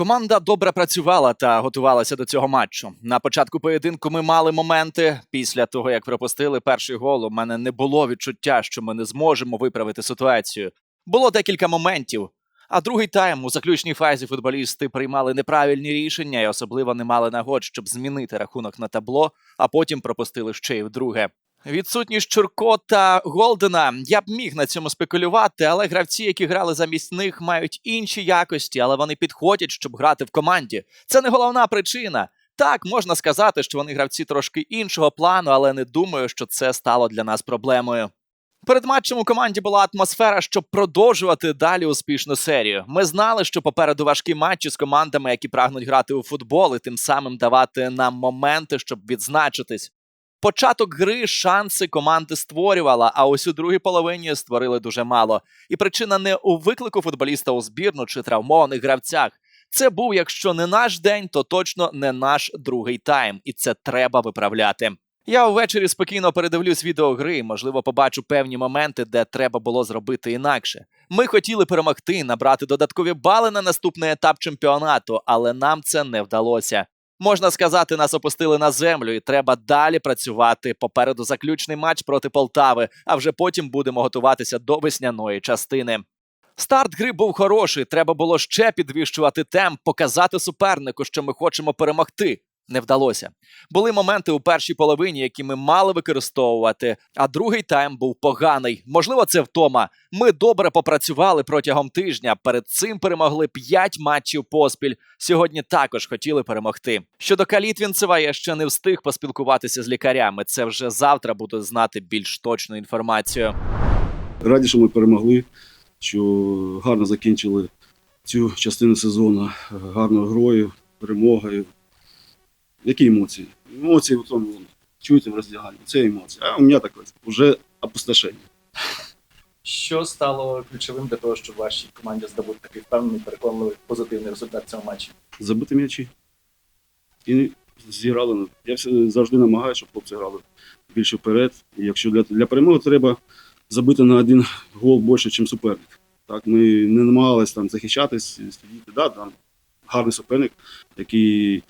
Команда добре працювала та готувалася до цього матчу. На початку поєдинку ми мали моменти. Після того, як пропустили перший гол, у мене не було відчуття, що ми не зможемо виправити ситуацію. Було декілька моментів. А другий тайм у заключній фазі футболісти приймали неправильні рішення і особливо не мали нагод, щоб змінити рахунок на табло, а потім пропустили ще й вдруге. Відсутність Чурко та Голдена я б міг на цьому спекулювати, але гравці, які грали замість них, мають інші якості, але вони підходять, щоб грати в команді. Це не головна причина. Так, можна сказати, що вони гравці трошки іншого плану, але не думаю, що це стало для нас проблемою. Перед матчем у команді була атмосфера, щоб продовжувати далі успішну серію. Ми знали, що попереду важкі матчі з командами, які прагнуть грати у футбол, і тим самим давати нам моменти, щоб відзначитись. Початок гри шанси команди створювала, а ось у другій половині створили дуже мало. І причина не у виклику футболіста у збірну чи травмованих гравцях. Це був, якщо не наш день, то точно не наш другий тайм, і це треба виправляти. Я ввечері спокійно передивлюсь відео гри, і, можливо, побачу певні моменти, де треба було зробити інакше. Ми хотіли перемогти, набрати додаткові бали на наступний етап чемпіонату, але нам це не вдалося. Можна сказати, нас опустили на землю, і треба далі працювати. Попереду заключний матч проти Полтави, а вже потім будемо готуватися до весняної частини. Старт гри був хороший. Треба було ще підвищувати темп, показати супернику, що ми хочемо перемогти. Не вдалося. Були моменти у першій половині, які ми мали використовувати, а другий тайм був поганий. Можливо, це втома. Ми добре попрацювали протягом тижня. Перед цим перемогли 5 матчів поспіль. Сьогодні також хотіли перемогти. Щодо Калітвінцева, я ще не встиг поспілкуватися з лікарями. Це вже завтра буду знати більш точну інформацію. Раді, що ми перемогли, що гарно закінчили цю частину сезону гарною грою, перемогою. Які емоції? Емоції в тому чуєте в роздяганні. Це емоції. А у мене таке вже опустошення. Що стало ключовим для того, щоб вашій команді здобути такий впевнений, переконливий позитивний результат цього матчу? Забити м'ячі. І зіграли. Я завжди намагаюся, щоб хлопці грали більше вперед. І якщо для, для перемоги треба забити на один гол більше, ніж суперник. Так, ми не намагалися там захищатись, сидіти. Да, там гарний суперник, який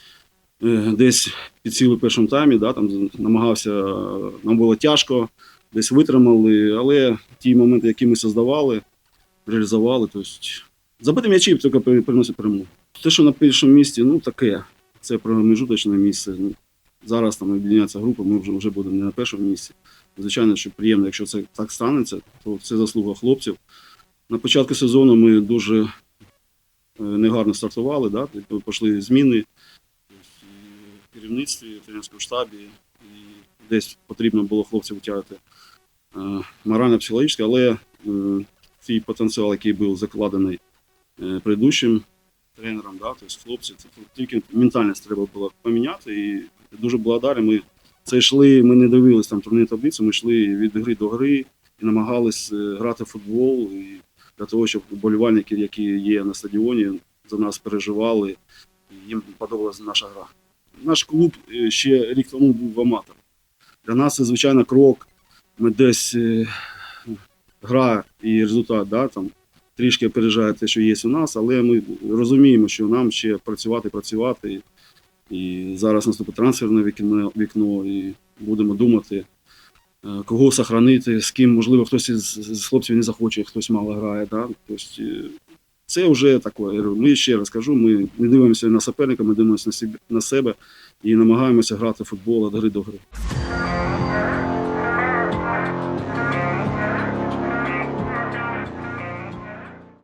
десь підсіли в першому таймі, да, там намагався, е, нам було тяжко, десь витримали, але ті моменти, які ми создавали, реалізували, тобто забити м'ячі тільки при- приносить перемогу. Те, що на першому місці, ну таке. Це промежуточне місце. Ну, зараз там об'єднається група, ми вже, вже будемо не на першому місці. Звичайно, що приємно, якщо це так станеться, то це заслуга хлопців. На початку сезону ми дуже е, негарно стартували, да? пішли зміни керівництві, в тренерському штабі, і десь потрібно було хлопців витягати е, морально-психологічно, але е, цей потенціал, який був закладений е, предыдущим тренером, да, тобто хлопці, це тільки ментальність треба було поміняти. І дуже благодарні. Ми це йшли, ми не дивилися там турнірну таблицю, ми йшли від гри до гри і намагались грати в футбол. І для того, щоб вболівальники, які є на стадіоні, за нас переживали, і їм подобалася наша гра. Наш клуб е, ще рік тому був аматором. Для нас це, звичайно, крок. Ми десь е, гра і результат, да, там, трішки опережає те, що є у нас, але ми розуміємо, що нам ще працювати, працювати. І зараз наступить трансферне вікно, вікно і будемо думати, е, кого сохранити, з ким, можливо, хтось із, з хлопців не захоче, хтось мало грає. Да? Тобто, це вже таке. Ми ще раз кажу, ми не дивимося на суперника, ми дивимося на себе і намагаємося грати в футбол від гри до гри.